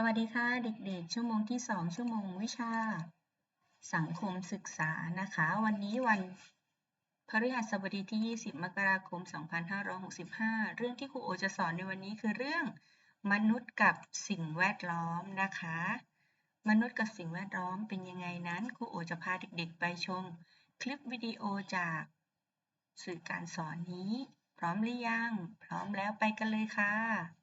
สวัสดีค่ะเด็กๆ ชั่วโมงที่ 2 ชั่วโมงวิชา สังคมศึกษานะคะ วันนี้วันพฤหัสบดีที่ 20 มกราคม 2565 เรื่องที่ครูโอจะสอนในวันนี้คือเรื่องมนุษย์กับสิ่งแวดล้อมนะคะ มนุษย์กับสิ่งแวดล้อมเป็นยังไงนั้นครูโอจะพาเด็กๆ ไปชม คลิปวิดีโอจากสื่อการสอนนี้ พร้อมหรือยัง พร้อมแล้วไปกันเลยค่ะ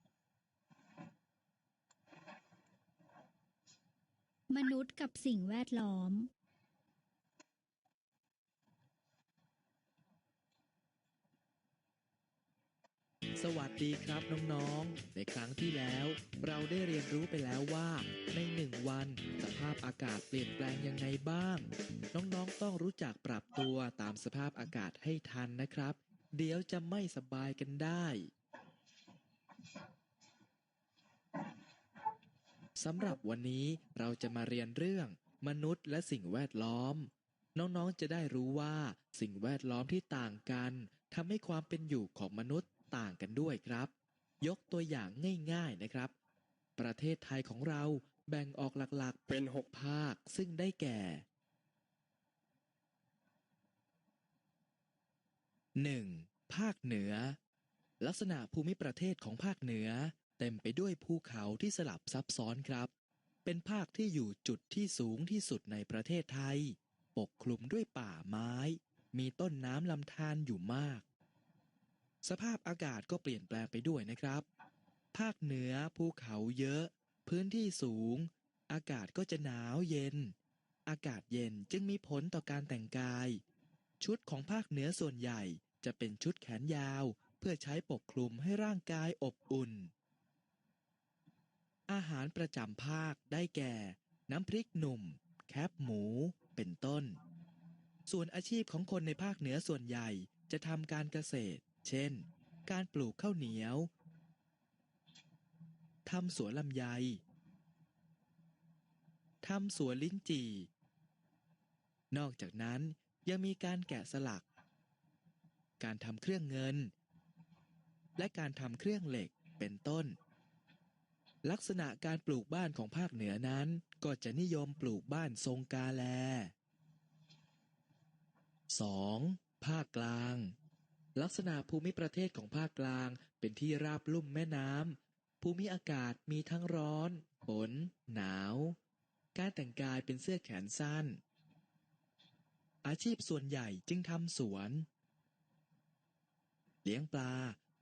มนุษย์กับสิ่งแวดล้อมสวัสดีครับน้องๆ ในครั้งที่แล้ว เราได้เรียนรู้ไปแล้วว่า ในหนึ่งวันสภาพอากาศเปลี่ยนแปลงยังไงบ้าง น้องๆต้องรู้จักปรับตัวตามสภาพอากาศให้ทันนะครับ เดี๋ยวจะไม่สบายกันได้ สำหรับวันนี้เราจะมาเรียนเรื่อง มนุษย์และสิ่งแวดล้อม น้องๆจะได้รู้ว่าสิ่งแวดล้อมที่ต่างกันทำให้ความเป็นอยู่ของมนุษย์ต่างกันด้วยครับ ยกตัวอย่างง่าย ๆนะครับ ประเทศไทยของเราแบ่งออกหลักๆ เป็น 6 ภาคซึ่งได้แก่ 1. ภาคเหนือ ลักษณะภูมิประเทศของภาคเหนือ เต็มไปด้วยภูเขาที่สลับซับซ้อนครับ เป็นภาคที่อยู่จุดที่สูงที่สุดในประเทศไทย ปกคลุมด้วยป่าไม้ มีต้นน้ำลำธารอยู่มาก สภาพอากาศก็เปลี่ยนแปลงไปด้วยนะครับ ภาคเหนือภูเขาเยอะ พื้นที่สูง อากาศก็จะหนาวเย็น อากาศเย็นจึงมีผลต่อการแต่งกาย ชุดของภาคเหนือส่วนใหญ่จะเป็นชุดแขนยาว เพื่อใช้ปกคลุมให้ร่างกายอบอุ่น อาหารประจำภาคได้แก่ น้ำพริกหนุ่ม แคบหมู เป็นต้น ส่วนอาชีพของคนในภาคเหนือส่วนใหญ่จะทำการเกษตร เช่น การปลูกข้าวเหนียวทำสวนลำไยทำสวนลิ้นจี่ นอกจากนั้นยังมีการแกะสลัก การทำเครื่องเงิน และการทำเครื่องเหล็กเป็นต้น ลักษณะการปลูกบ้านของภาคเหนือนั้น ก็จะนิยมปลูกบ้านทรงกาแล 2. ภาคกลาง ลักษณะภูมิประเทศของภาคกลางเป็นที่ราบลุ่มแม่น้ำภูมิอากาศมีทั้งร้อน ฝน หนาว การแต่งกายเป็นเสื้อแขนสั้น อาชีพส่วนใหญ่จึงทำสวน เลี้ยงปลา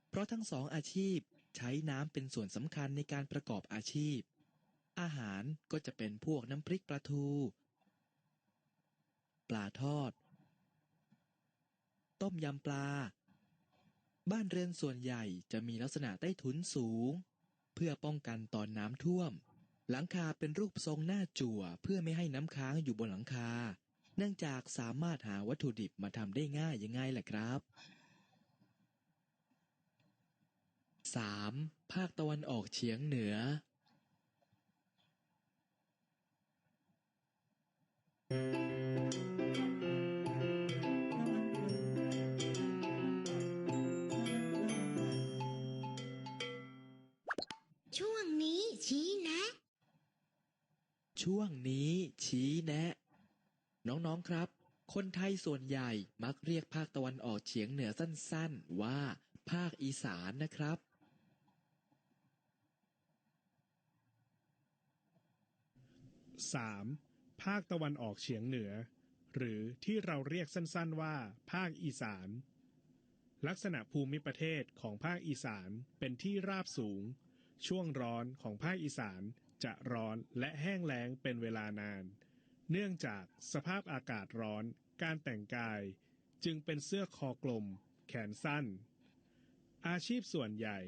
เพราะทั้งสองอาชีพ ใช้น้ำเป็นส่วนสำคัญในการประกอบอาชีพ อาหารก็จะเป็นพวกน้ำพริกปลาทู ปลาทอด ต้มยำปลา บ้านเรือนส่วนใหญ่จะมีลักษณะใต้ถุนสูง เพื่อป้องกันตอนน้ำท่วม หลังคาเป็นรูปทรงหน้าจั่ว เพื่อไม่ให้น้ำค้างอยู่บนหลังคา เนื่องจากสามารถหาวัตถุดิบมาทำได้ง่ายยังไงล่ะครับ 3. ภาคตะวันออกเฉียงเหนือ ช่วงนี้ชี้แนะ ช่วงนี้ชี้แนะ น้อง ๆ ครับ คนไทยส่วนใหญ่มักเรียกภาคตะวันออกเฉียงเหนือสั้น ๆ ว่าภาคอีสานนะครับ 3. ภาคตะวันออกเฉียงเหนือ หรือที่เราเรียกสั้นๆว่า ภาคอีสาน ลักษณะภูมิประเทศของภาคอีสานเป็นที่ราบสูง ช่วงร้อนของภาคอีสานจะร้อนและแห้งแล้งเป็นเวลานาน เนื่องจากสภาพอากาศร้อน การแต่งกาย จึงเป็นเสื้อคอกลม แขนสั้น อาชีพส่วนใหญ่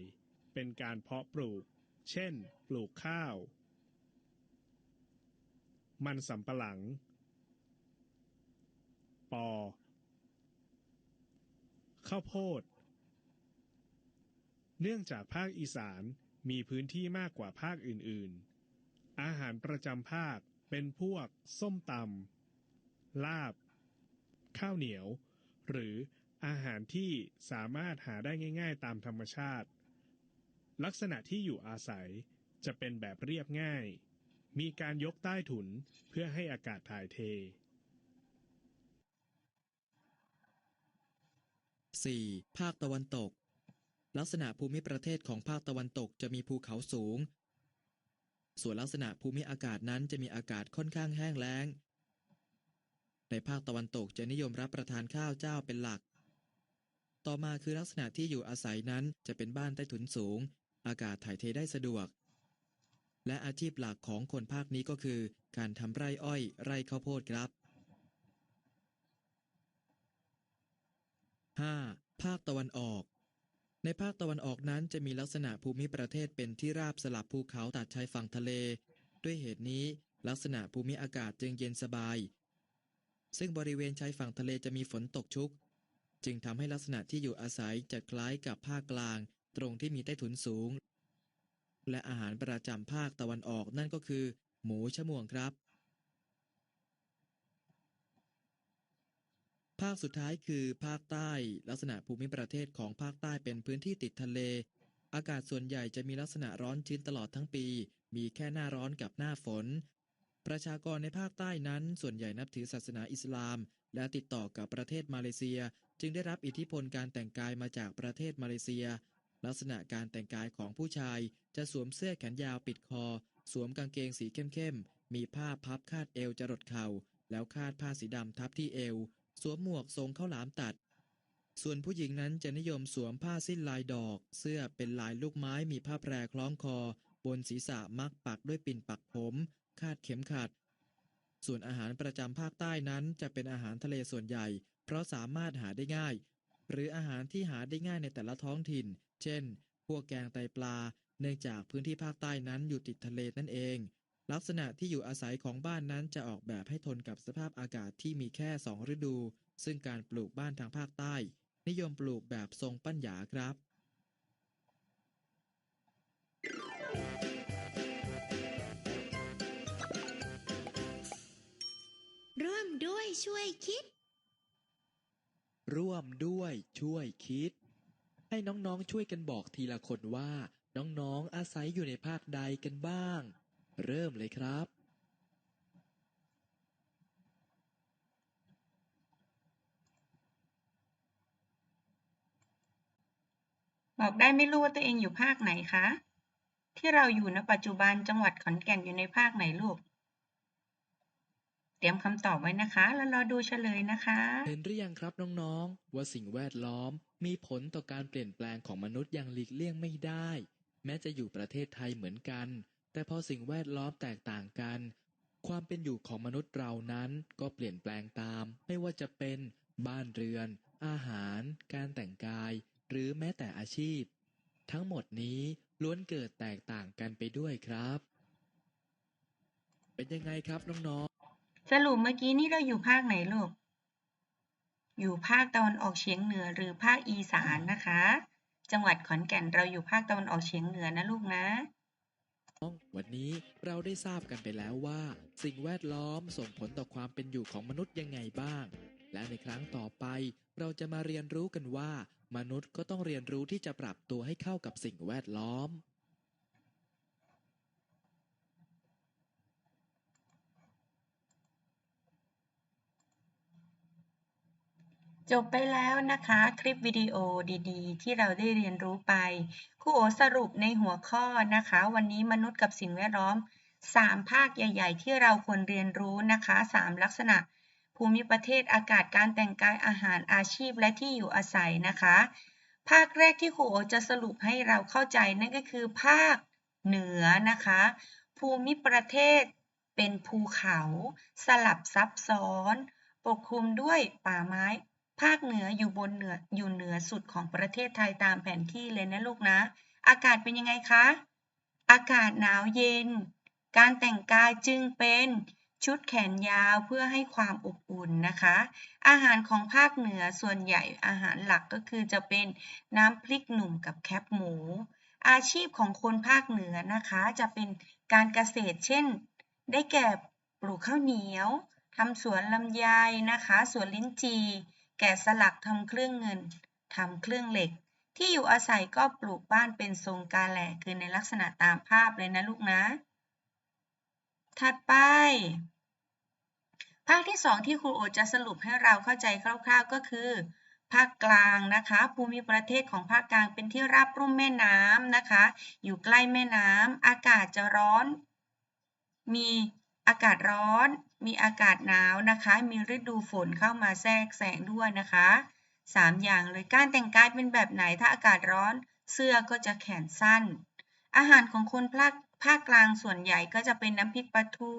เป็นการเพาะปลูก เช่น ปลูกข้าว มันสำปะหลัง ปอ ข้าวโพด เนื่องจากภาคอีสานมีพื้นที่มากกว่าภาคอื่นๆ อาหารประจำภาคเป็นพวก ส้มตำ ลาบ ข้าวเหนียว หรืออาหารที่สามารถหาได้ง่าย ๆ ตามธรรมชาติ ลักษณะที่อยู่อาศัยจะเป็นแบบเรียบง่าย มีการยกใต้ถุนเพื่อให้อากาศถ่ายเท 4. ภาคตะวันตก ลักษณะภูมิประเทศของภาคตะวันตกจะมีภูเขาสูง ส่วนลักษณะภูมิอากาศนั้นจะมีอากาศค่อนข้างแห้งแล้ง ในภาคตะวันตกจะนิยมรับประทานข้าวเจ้าเป็นหลัก ต่อมาคือลักษณะที่อยู่อาศัยนั้นจะเป็นบ้านใต้ถุนสูง อากาศถ่ายเทได้สะดวก และอาชีพหลักของคนภาคนี้ก็คือ การทำไร่อ้อย ไร่ข้าวโพดครับ 5. ภาคตะวันออก ในภาคตะวันออกนั้นจะมีลักษณะภูมิประเทศเป็นที่ราบสลับภูเขาตัดชายฝั่งทะเล ด้วยเหตุนี้ลักษณะภูมิอากาศจึงเย็นสบาย ซึ่งบริเวณชายฝั่งทะเลจะมีฝนตกชุก จึงทำให้ลักษณะที่อยู่อาศัยจะคล้ายกับภาคกลาง ตรงที่มีใต้ถุนสูง และอาหารประจำภาคตะวันออกนั่นก็คือ หมูชะมวงครับ ภาคสุดท้ายคือภาคใต้ ลักษณะภูมิประเทศของภาคใต้เป็นพื้นที่ติดทะเล อากาศส่วนใหญ่จะมีลักษณะร้อนชื้นตลอดทั้งปี มีแค่หน้าร้อนกับหน้าฝน ประชากรในภาคใต้นั้น ส่วนใหญ่นับถือศาสนาอิสลาม และติดต่อกับประเทศมาเลเซีย จึงได้รับอิทธิพลการแต่งกายมาจากประเทศมาเลเซีย ลักษณะการแต่งกายของผู้ชายจะสวมเสื้อแขนยาวปิดคอ สวมกางเกงสีเข้มๆ มีผ้าพับคาดเอวจรดเข่า แล้วคาดผ้าสีดำทับที่เอว สวมหมวกทรงข้าวหลามตัด ส่วนผู้หญิงนั้นจะนิยมสวมผ้าสิ้นลายดอก เสื้อเป็นลายลูกไม้มีผ้าแพรคล้องคอ บนศีรษะมักปักด้วยปิ่นปักผม คาดเข็มขัด ส่วนอาหารประจำภาคใต้นั้นจะเป็นอาหารทะเลส่วนใหญ่ เพราะสามารถหาได้ง่าย หรืออาหารที่หาได้ง่ายในแต่ละท้องถิ่น เช่น พวกแกงไตปลา เนื่องจากพื้นที่ภาคใต้นั้นอยู่ติดทะเลนั่นเอง ลักษณะที่อยู่อาศัยของบ้านนั้นจะออกแบบให้ทนกับสภาพอากาศที่มีแค่สองฤดู ซึ่งการปลูกบ้านทางภาคใต้ นิยมปลูกแบบทรงปั้นหยาครับร่วมด้วยช่วยคิด ร่วมด้วยช่วยคิด ให้น้องๆช่วยกันบอกทีละคนว่า น้องๆอาศัยอยู่ในภาคใดกันบ้าง เริ่มเลยครับ บอกได้ไม่รู้ว่าตัวเองอยู่ภาคไหนคะ ที่เราอยู่ณปัจจุบันจังหวัดขอนแก่นอยู่ในภาคไหนลูก เตรียมคำตอบไว้นะคะ แล้วรอดูเฉลยนะคะ เห็นหรือยังครับน้องๆ ว่าสิ่งแวดล้อมมีผลต่อการเปลี่ยนแปลงของมนุษย์อย่างหลีกเลี่ยงไม่ได้ แม้จะอยู่ประเทศไทยเหมือนกัน แต่พอสิ่งแวดล้อมแตกต่างกัน ความเป็นอยู่ของมนุษย์เรานั้นก็เปลี่ยนแปลงตาม ไม่ว่าจะเป็น บ้านเรือน อาหาร การแต่งกาย หรือแม้แต่อาชีพ ทั้งหมดนี้ล้วนเกิดแตกต่างกันไปด้วยครับ เป็นยังไงครับน้องๆ สรุปเมื่อกี้นี่เราอยู่ภาคไหนลูก อยู่ภาคตะวันออกเฉียงเหนือหรือภาคอีสานนะคะ จังหวัดขอนแก่นเราอยู่ภาคตะวันออกเฉียงเหนือนะลูกนะวันนี้เราได้ทราบกันไปแล้วว่า สิ่งแวดล้อมส่งผลต่อความเป็นอยู่ของมนุษย์ยังไงบ้าง และในครั้งต่อไป เราจะมาเรียนรู้กันว่า มนุษย์ก็ต้องเรียนรู้ที่จะปรับตัวให้เข้ากับสิ่งแวดล้อม จบไปแล้วนะคะ คลิปวิดีโอดีๆ ที่เราได้เรียนรู้ไปครูโอสรุปในหัวข้อนะคะ วันนี้มนุษย์กับสิ่งแวดล้อม 3 ภาคใหญ่ ๆ ที่เราควรเรียนรู้นะคะ 3 ลักษณะ ภูมิประเทศอากาศการแต่งกายอาหารอาชีพและที่อยู่อาศัยนะคะ ภาคแรกที่ครูโอจะสรุปให้เราเข้าใจนั่นก็คือ ภาคเหนือนะคะ ภูมิประเทศเป็นภูเขา สลับซับซ้อน ปกคลุมด้วยป่าไม้ ภาคเหนืออยู่บนเหนืออยู่เหนือสุดของประเทศไทยตามแผนที่เลยนะลูกนะ อากาศเป็นยังไงคะ อากาศหนาวเย็น การแต่งกายจึงเป็นชุดแขนยาวเพื่อให้ความอบอุ่นนะคะ อาหารของภาคเหนือส่วนใหญ่อาหารหลักก็คือจะเป็นน้ำพริกหนุ่มกับแคบหมู อาชีพของคนภาคเหนือนะคะ จะเป็นการเกษตรเช่น ได้แก่ปลูกข้าวเหนียวทำสวนลำไยนะคะ สวนลิ้นจี่ แกะสลักทำเครื่องเงินทำเครื่องเหล็ก ที่อยู่อาศัยก็ปลูกบ้านเป็นทรงกาแหล่คือในลักษณะตามภาพเลยนะลูกนะ ถัดไป ภาคที่สองที่ครูโอจะสรุปให้เราเข้าใจคร่าวๆก็คือ ภาคกลางนะคะ ภูมิประเทศของภาคกลางเป็นที่ราบรุ่มแม่น้ำนะคะ อยู่ใกล้แม่น้ำอากาศจะร้อน มีอากาศร้อน มีอากาศหนาวนะคะ มีฤดูฝนเข้ามาแทรกแซงด้วยนะคะสามอย่างเลยการแต่งกายเป็นแบบไหนถ้าอากาศร้อน เสื้อก็จะแขนสั้น อาหารของคนภาคภาคกลางส่วนใหญ่ก็จะเป็นน้ำพริกปลาทู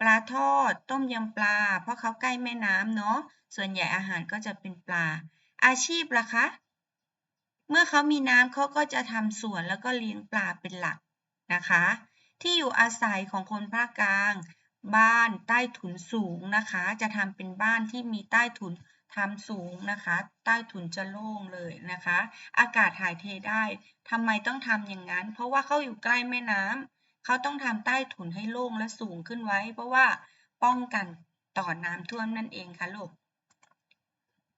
ปลาทอด ต้มยำปลา เพราะเขาใกล้แม่น้ำเนาะส่วนใหญ่อาหารก็จะเป็นปลา อาชีพล่ะคะ เมื่อเขามีน้ำเขาก็จะทำสวนแล้วก็เลี้ยงปลาเป็นหลักนะคะ ที่อยู่อาศัยของคนภาคกลาง บ้านใต้ถุนสูงนะคะ จะทำเป็นบ้านที่มีใต้ถุนทำสูงนะคะ ใต้ถุนจะโล่งเลยนะคะ อากาศถ่ายเทได้ทำไมต้องทำอย่างนั้น เพราะว่าเขาอยู่ใกล้แม่น้ำเขาต้องทำใต้ถุนให้โล่งและสูงขึ้นไว้ เพราะว่าป้องกันต่อน้ำท่วมนั่นเองค่ะลูก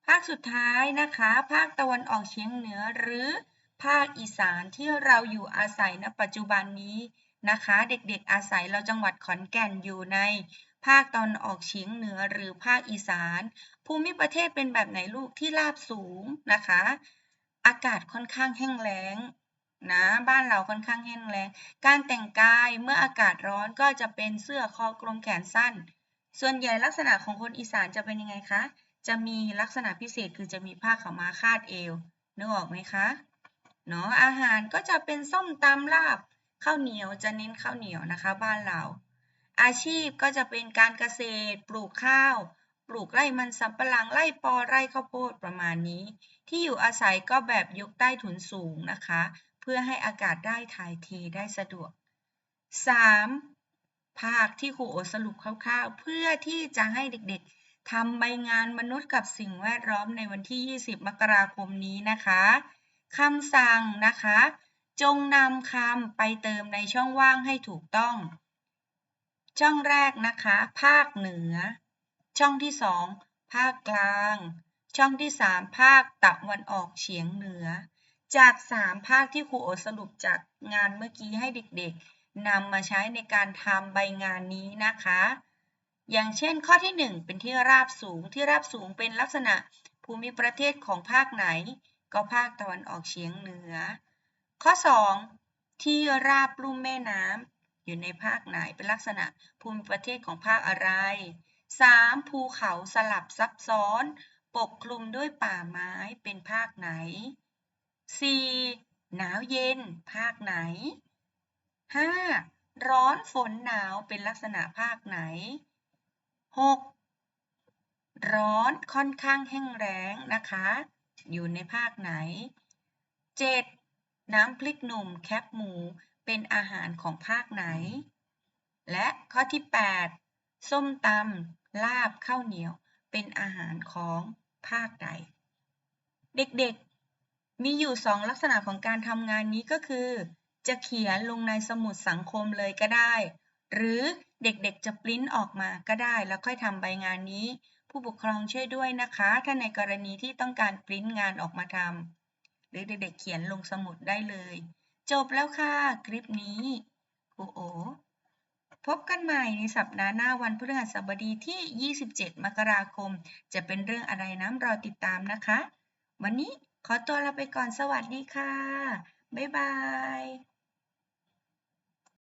ภาคสุดท้ายนะคะ ภาคตะวันออกเฉียงเหนือหรือภาคอีสานที่เราอยู่อาศัยณปัจจุบันนี้ นะคะ เด็กๆอาศัยเราจังหวัดขอนแก่นอยู่ในภาคตอนออกเฉียงเหนือหรือภาคอีสาน ภูมิประเทศเป็นแบบไหนลูกที่ราบสูงนะคะ อากาศค่อนข้างแห้งแล้งนะบ้านเราค่อนข้างแห้งแล้งการแต่งกายเมื่ออากาศร้อนก็จะเป็นเสื้อคอกลมแขนสั้น ส่วนใหญ่ลักษณะของคนอีสานจะเป็นยังไงคะ จะมีลักษณะพิเศษคือจะมีผ้าขาวม้าคาดเอวนึกออกไหมคะเนาะอาหารก็จะเป็นส้มตำลาบ ข้าวเหนียวจะเน้นข้าวเหนียวนะคะ บ้านเรา อาชีพก็จะเป็นการเกษตร ปลูกข้าว ปลูกไร่มันสำปะหลังไร่ปอไร่ข้าวโพดประมาณนี้ ที่อยู่อาศัยก็แบบยกใต้ถุนสูงนะคะ เพื่อให้อากาศได้ถ่ายเทได้สะดวก 3. ภาคที่ครูโอสรุปคร่าวๆ เพื่อที่จะให้เด็กๆทำใบงานมนุษย์กับสิ่งแวดล้อมในวันที่ 20 มกราคมนี้นะคะคำสั่งนะคะ จงนำคำไปเติมในช่องว่างให้ถูกต้อง ช่องแรกนะคะ ภาคเหนือ ช่องที่สองภาคกลาง ช่องที่สามภาคตะวันออกเฉียงเหนือ จากสามภาคที่ครูโอสรุปจากงานเมื่อกี้ให้เด็กๆนำมาใช้ในการทำใบงานนี้นะคะ อย่างเช่นข้อที่หนึ่งเป็นที่ราบสูง ที่ราบสูงเป็นลักษณะภูมิประเทศของภาคไหน ก็ภาคตะวันออกเฉียงเหนือ ข้อ 2 ที่ราบลุ่มแม่น้ำอยู่ในภาคไหนเป็นลักษณะภูมิประเทศของภาคอะไร 3. ภูเขาสลับซับซ้อน ปกคลุมด้วยป่าไม้เป็นภาคไหน 4. หนาวเย็น ภาคไหน 5. ร้อนฝนหนาวเป็นลักษณะภาคไหน 6. ร้อนค่อนข้างแห้งแล้งนะคะ อยู่ในภาคไหน 7. น้ำพริกหนุ่มแคบหมูเป็นอาหารของภาคไหน และข้อที่ 8 ส้มตำลาบข้าวเหนียว เป็นอาหารของภาคใด เด็กๆ มีอยู่สองลักษณะของการทำงานนี้ก็คือ จะเขียนลงในสมุดสังคมเลยก็ได้ หรือเด็กๆ จะปริ้นออกมาก็ได้ แล้วค่อยทำใบงานนี้ ผู้ปกครองช่วยด้วยนะคะ ถ้าในกรณีที่ต้องการปริ้นงานออกมาทำ หรือเด็กๆเขียนลงสมุดได้เลย จบแล้วค่ะ คลิปนี้ครูโอ พบกันใหม่ในสัปดาห์หน้าวันพฤหัสบดีที่ 27 มกราคม จะเป็นเรื่องอะไรน้ำรอติดตามนะคะ วันนี้ขอตัวลาไปก่อนสวัสดีค่ะ บ๊ายบาย